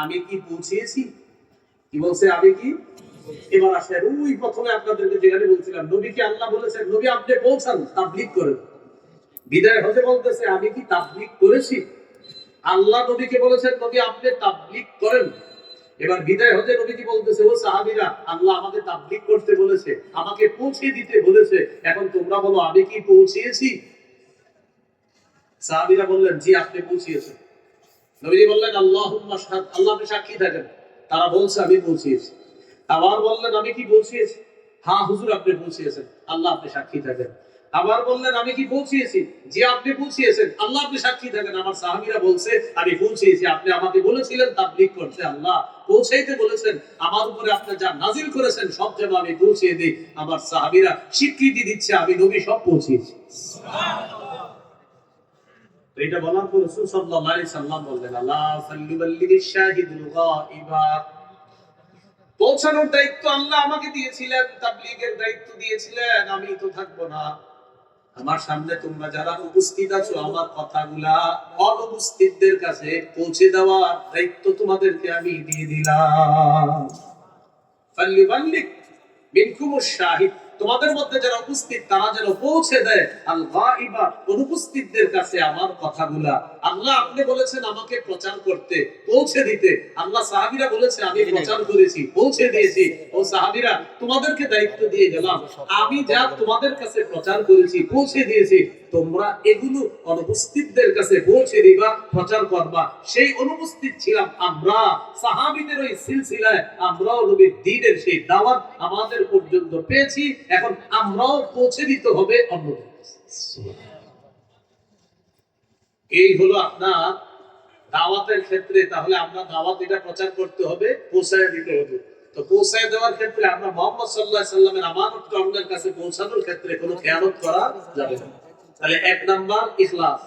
আমি কি পৌঁছেছি? কি বলছে, আমি কি? এবার ওই প্রথমে আপনাদেরকে যেখানে বলছিলাম আল্লাহ বলেছেন, নবী আপনি পৌঁছান, তাবলিগ করেন বিদায় বলতেছে, আমি কি তাবলিগ করেছি? আল্লাহ নবীকে বলেছেন, নবী আপনি তাবলিগ করেন। এবার বিদায় হতে নবী কি বলতেছে, ও সাহাবীরা, আল্লাহ আমাকে তাবলিগ করতে বলেছে, আমাকে পৌঁছে দিতে বলেছে। এখন তোমরা বলো, আমি কি পৌঁছিয়েছি সাহাবীরা বললেন, জি, আপনি পৌঁছিয়েছেন। নবীজি বললেন শাহাদ আল্লাহ আপনি সাক্ষী থাকেন। তারা বলছে, আমি পৌঁছিয়েছি। আবার বললেন, আমি কি পৌঁছিয়েছি? হ্যাঁ হুজুর, আপনি পৌঁছিয়েছেন। আল্লাহ আপনি সাক্ষী থাকেন। আবার বললেন, আমি কি পৌঁছিয়েছি? জি, আপনি পৌঁছিয়েছেন। আল্লাহ আপনি সাক্ষী থাকেন। আমার সাহাবীরা বলছে, আমি পৌঁছিয়েছি। আপনি আমাকে বলেছিলেন তাবলীগ করতে। আল্লাহ পৌঁছাইতে বলেছেন। আমার উপরে আপনি যা নাজিল করেছেন, সব যেন আমি পৌঁছিয়ে দিই। আমার সাহাবীরা স্বীকৃতি দিচ্ছে, আমি নবী, সব পৌঁছিয়েছি। এটা বলার পর রাসূল সাল্লাল্লাহু আলাইহি সাল্লাম বললেন, আল্লাহ ফাল্লিবাল্লিগিশ শাহিদুল পৌঁছানোর দায়িত্ব আল্লাহ আমাকে দিয়েছিলেন, তাবলীগের দায়িত্ব দিয়েছিলেন, আমি তো থাকব না। আমার সামনে তোমরা যারা উপস্থিত আছো, আমার কথাগুলা অনুপস্থিতদের কাছে পৌঁছে দেওয়ার দায়িত্ব তোমাদেরকে আমি দিয়ে দিলাম। ফাল্লিবাল্লিগ মিনকুমুশ শাহিদ। তোমাদের মধ্যে যারা উপস্থিত তারা যেন পৌঁছে দেয় আল্লাহ ইবা অনুপস্থিতদের কাছে আমার কথাগুলা। আল্লাহ আপনি বলেছেন আমাকে প্রচার করতে পৌঁছে দিতে। আল্লাহ সাহাবিরা বলেছে আমি প্রচার করেছি পৌঁছে দিয়েছি। ও সাহাবিরা তোমাদেরকে দায়িত্ব দিয়ে গেলাম। আমি যা তোমাদের কাছে প্রচার করেছি পৌঁছে দিয়েছি। তোমরা এগুলো অনুপস্থিতদের কাছে পৌঁছে দিবা, প্রচার করবা। সেই অনুপস্থিত ছিলাম আমরা। সাহাবীদের ওই সিলসিলায় আমরাও নবীর দ্বীনের সেই দাওয়াত আমাদের পর্যন্ত পেয়েছি। এখন আমরাও পৌঁছে দিতে হবে অন্যদের এই হলো আপনার দাওয়াতের ক্ষেত্রে, তাহলে আমরা দাওয়াত এটা প্রচার করতে হবে, পৌঁছায় দিতে হবে। তো পৌঁছায় দেওয়ার ক্ষেত্রে আমরা মোহাম্মদ সাল্লাহ সাল্লামের আমানত অন্যের কাছে পৌঁছানোর ক্ষেত্রে কোনো খেয়ালত করা যাবে না। তাহলে এক নাম্বার ইখলাস,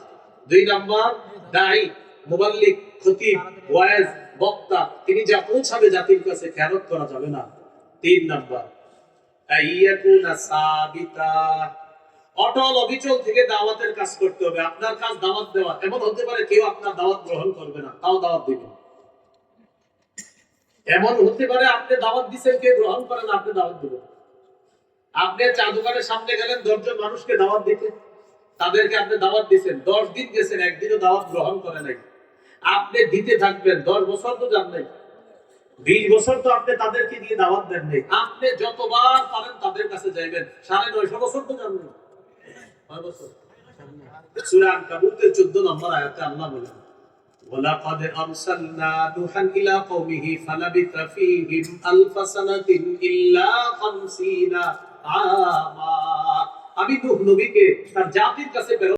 দুই নাম্বার দায়ী মুবাল্লিক, খতিব ওয়াইজ বক্তা, তিনি যা পৌঁছাবে জাতির কাছে খেয়ালত করা যাবে না। তিন নাম্বার, আইয়াকুনা সাবিতা। অটল অবিচল থেকে দাওয়াতের কাজ করতে হবে। আপনার কাজ দাওয়াত দেওয়া। এমন হতে পারে কেউ আপনার দাওয়াত গ্রহণ করবে না। তাও দাওয়াত দিবেন এমন হতে পারে আপনি দাওয়াত দিচ্ছেন কেউ গ্রহণ করে না, আপনি দাওয়াত দিবেন। আপনি চা দোকানের সামনে গেলেন, দশজন মানুষকে দাওয়াত দিতে। তাদেরকে আপনি দাওয়াত দিচ্ছেন দশ দিন গেছেন একদিনও দাওয়াত গ্রহণ করে নাই আপনি দিতে থাকবেন দশ বছর তো যান নাই বিশ বছর তো আপনি তাদেরকে দিয়ে দাওয়াত দেন নাই আপনি যতবার পারেন তাদের কাছে যাইবেন সাড়ে নয়শো বছর তো যান নাই কয় বছর সূরা আনকাবুতের 14 নম্বর আয়াতে আল্লাহ বলেন ولقد أرسلنا نوحا إلى قومه فلبث فيهم ألف سنة إلا He was buried in Saint Louis.